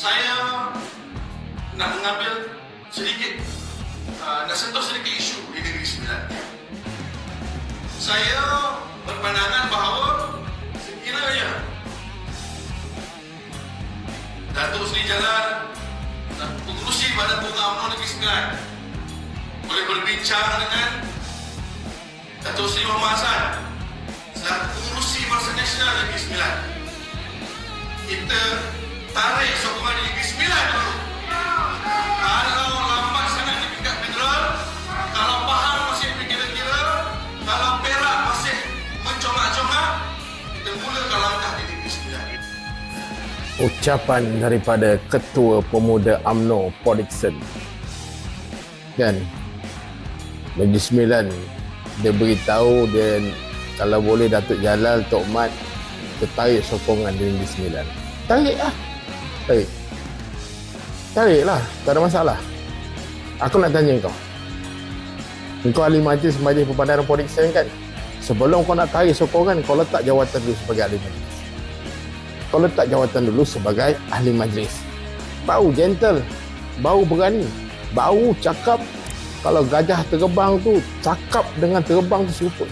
saya nak mengambil sedikit, uh, nak sentuh sedikit isu di Negeri Sembilan. Saya berpandangan bahawa sekiranya Datuk Seri Jalan dan pengurusi Badan Bunga UMNO Negeri Sembilan boleh berbincang dengan Datuk Seri Muhammad Hassan selaku pengurusi Barisan Nasional Negeri Sembilan. Kita tarik sokongan ucapan daripada Ketua Pemuda AMNO Paul. Kan? Negeri Sembilan dia beritahu dia kalau boleh Datuk Jalal Tok Mat tertarik sokongan di Negeri Sembilan. Tarik lah. Tarik. Tarik lah. Tak ada masalah. Aku nak tanya kau. Kau ahli majlis majlis perpandaran Paul kan? Sebelum kau nak tarik sokongan, kau letak jawatan dulu sebagai ahli majlis kau letak jawatan dulu sebagai ahli majlis. Bau gentle, bau berani, bau cakap kalau gajah terbang tu cakap dengan terbang tu serupa.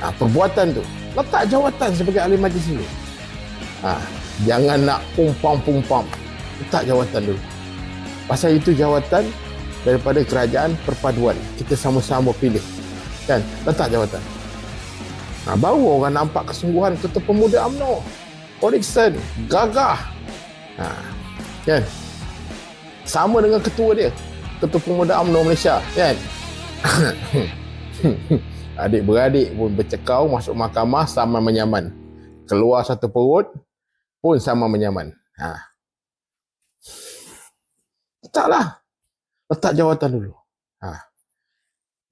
Ha, perbuatan tu letak jawatan sebagai ahli majlis dulu. Ha, jangan nak pumpam-pumpam. Letak jawatan dulu. Pasal itu jawatan daripada kerajaan perpaduan. Kita sama-sama pilih. Kan? Letak jawatan. Ha, baru orang nampak kesungguhan Ketua Pemuda UMNO. Orixon gagah. Ha, kan? Sama dengan ketua dia. Ketua Pemuda UMNO Malaysia, kan? Adik-beradik pun bercekau masuk mahkamah sama menyaman. Keluar satu perut pun sama menyaman. Ha. Letaklah. Letak jawatan dulu. Ha.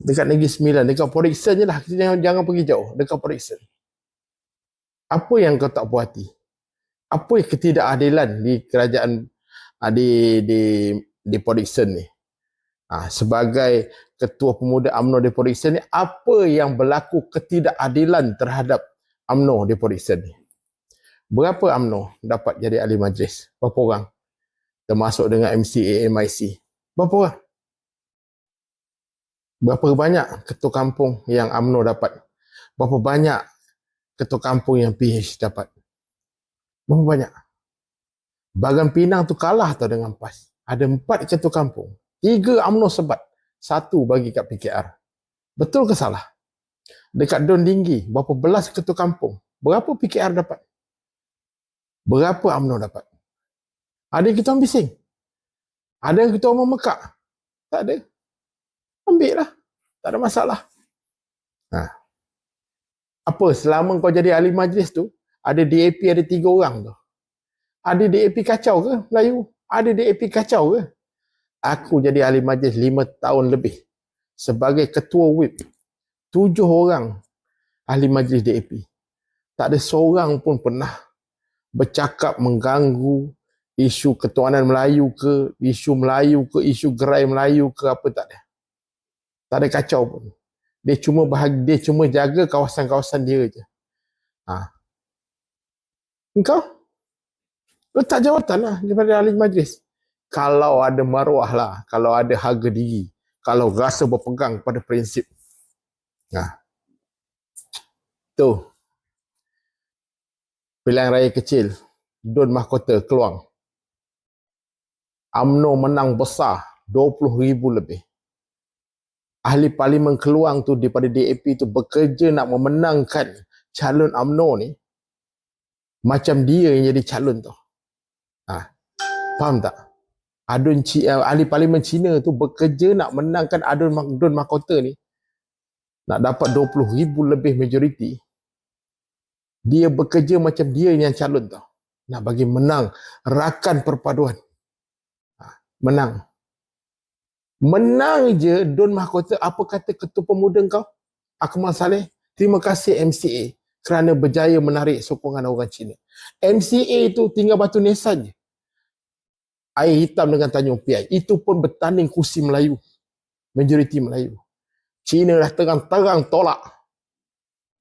Dekat Negeri Sembilan, dekat Porixon je lah. Jangan, jangan pergi jauh. Dekat Porixon. Apa yang kau tak puas hati? Apa ketidakadilan di kerajaan ah, di di di Porixon ni? Ha, sebagai ketua pemuda AMNO di Porixon ni apa yang berlaku ketidakadilan terhadap AMNO di Porixon ni? Berapa AMNO dapat jadi ahli majlis? Berapa orang? Termasuk dengan MCA MIC berapa orang? Berapa banyak ketua kampung yang AMNO dapat? Berapa banyak ketua kampung yang PH dapat Berapa banyak? Bagan Pinang tu kalah tau dengan PAS. Ada empat ketua kampung. Tiga UMNO sebat. Satu bagi kat PKR. Betul ke salah? Dekat Don Dinggi, berapa belas ketua kampung? Berapa PKR dapat? Berapa UMNO dapat? Ada yang kita bising? Ada yang kita orang memekak? Tak ada. Ambil lah. Tak ada masalah. Ha. Apa selama kau jadi ahli majlis tu, ada DAP ada tiga orang tu. Ada DAP kacau ke Melayu? Ada DAP kacau ke? Aku jadi ahli majlis lima tahun lebih. Sebagai ketua whip. Tujuh orang ahli majlis DAP. Tak ada seorang pun pernah bercakap mengganggu isu ketuanan Melayu ke, isu Melayu ke, isu gerai Melayu ke, apa tak ada. Tak ada kacau pun. Dia cuma bahagi, dia cuma jaga kawasan-kawasan dia je. Ha. Engkau letak jawatan lah daripada ahli majlis. Kalau ada maruah lah, kalau ada harga diri, kalau rasa berpegang pada prinsip. Nah. Tu. Pilihan raya kecil, Dun Mahkota, Keluang. AMNO menang besar, 20 ribu lebih. Ahli Parlimen Keluang tu daripada DAP tu bekerja nak memenangkan calon AMNO ni macam dia yang jadi calon tu. Ha. Faham tak? Adun uh, ahli parlimen Cina tu bekerja nak menangkan Adun Adun Mahkota ni nak dapat 20 ribu lebih majoriti. Dia bekerja macam dia yang calon tu. Nak bagi menang rakan perpaduan. Ha. Menang. Menang je Dun Mahkota apa kata ketua pemuda kau? Akmal Saleh. Terima kasih MCA kerana berjaya menarik sokongan orang Cina. MCA itu tinggal batu nisan je. Air hitam dengan Tanjung Piai. Itu pun bertanding kursi Melayu. Majoriti Melayu. Cina dah terang-terang tolak.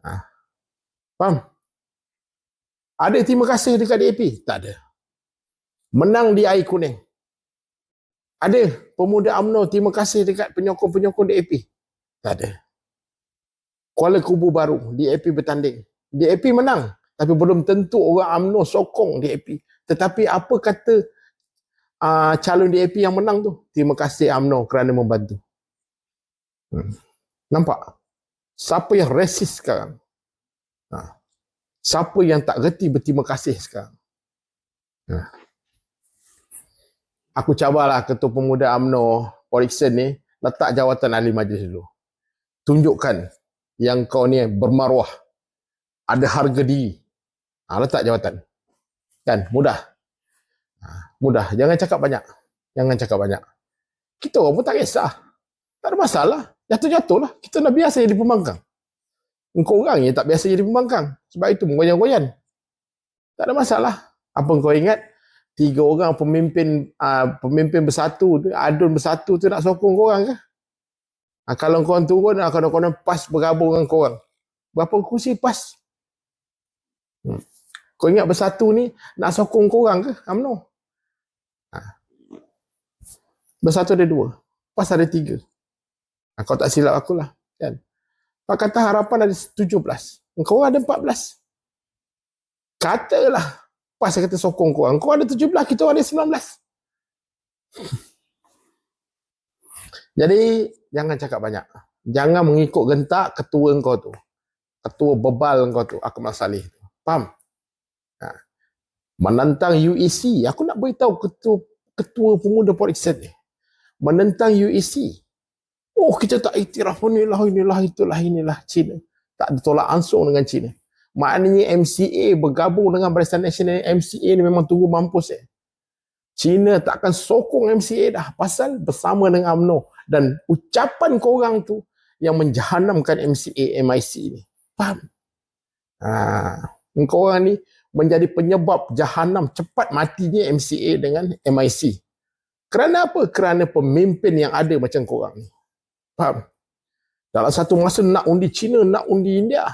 Ha. Faham? Ada terima kasih dekat DAP? Tak ada. menang di air kuning. Ada pemuda UMNO terima kasih dekat penyokong-penyokong DAP? Tak ada. Kuala Kubu baru, DAP bertanding. DAP menang. Tapi belum tentu orang UMNO sokong DAP. Tetapi apa kata uh, calon DAP yang menang tu? Terima kasih UMNO kerana membantu. Hmm. Nampak? Siapa yang resis sekarang? Ha. Siapa yang tak reti berterima kasih sekarang? Ha. Aku cabarlah Ketua Pemuda UMNO Porikson ni letak jawatan ahli majlis dulu. Tunjukkan yang kau ni bermaruah. Ada harga diri. Ha, letak jawatan. Kan? Mudah. Ha, mudah. Jangan cakap banyak. Jangan cakap banyak. Kita orang pun tak kisah. Tak ada masalah. Jatuh-jatuh lah. Kita dah biasa jadi pembangkang. Engkau orang yang tak biasa jadi pembangkang. Sebab itu menggoyan-goyan. Tak ada masalah. Apa kau ingat? Tiga orang pemimpin uh, pemimpin bersatu tu, adun bersatu tu nak sokong kau orang ke? Ha, kalau kau turun, ha, kalau kau pas bergabung dengan kau orang. Berapa kursi pas? Hmm. Kau ingat bersatu ni nak sokong kau orang ke? UMNO. Ha. Bersatu ada dua. Pas ada tiga. Ha, kau tak silap aku lah. Kan? Pakatan Harapan ada 17. Kau ada 14. Katalah Pas kata sokong kau orang. Kau ada 17, kita orang ada 19. Jadi, jangan cakap banyak. Jangan mengikut gentak ketua kau tu. Ketua bebal kau tu, Akmal Salih. Faham? Ha. Menentang UEC. Aku nak beritahu ketua, ketua pemuda Poriksen ni. Menentang UEC. Oh, kita tak iktiraf inilah, inilah, itulah, inilah Cina. Tak ditolak langsung dengan Cina. Maknanya MCA bergabung dengan Barisan Nasional MCA ni memang tunggu mampus eh. China takkan sokong MCA dah pasal bersama dengan UMNO dan ucapan korang tu yang menjahanamkan MCA MIC ni. Faham? Ha, korang ni menjadi penyebab jahanam cepat matinya MCA dengan MIC. Kerana apa? Kerana pemimpin yang ada macam korang ni. Faham? Dalam satu masa nak undi China, nak undi India.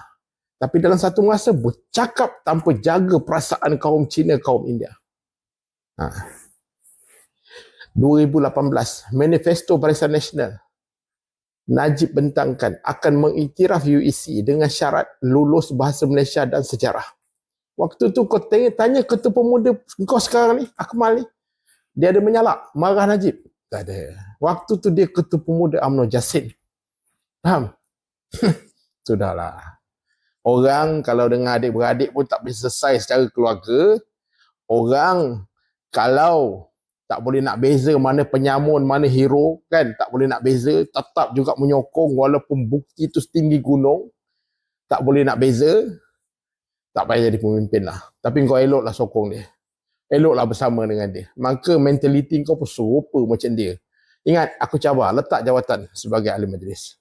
Tapi dalam satu masa bercakap tanpa jaga perasaan kaum Cina, kaum India. Ha. 2018, Manifesto Barisan Nasional. Najib bentangkan akan mengiktiraf UEC dengan syarat lulus bahasa Malaysia dan sejarah. Waktu tu kau tanya, tanya ketua pemuda kau sekarang ni, Akmal ni. Dia ada menyalak, marah Najib. Tak ada. Waktu tu dia ketua pemuda UMNO Jasin. Faham? Sudahlah. Orang kalau dengan adik-beradik pun tak boleh selesai secara keluarga. Orang kalau tak boleh nak beza mana penyamun, mana hero kan. Tak boleh nak beza. Tetap juga menyokong walaupun bukti itu setinggi gunung. Tak boleh nak beza. Tak payah jadi pemimpin lah. Tapi kau eloklah sokong dia. Eloklah bersama dengan dia. Maka mentaliti kau pun serupa macam dia. Ingat, aku cabar letak jawatan sebagai ahli majlis.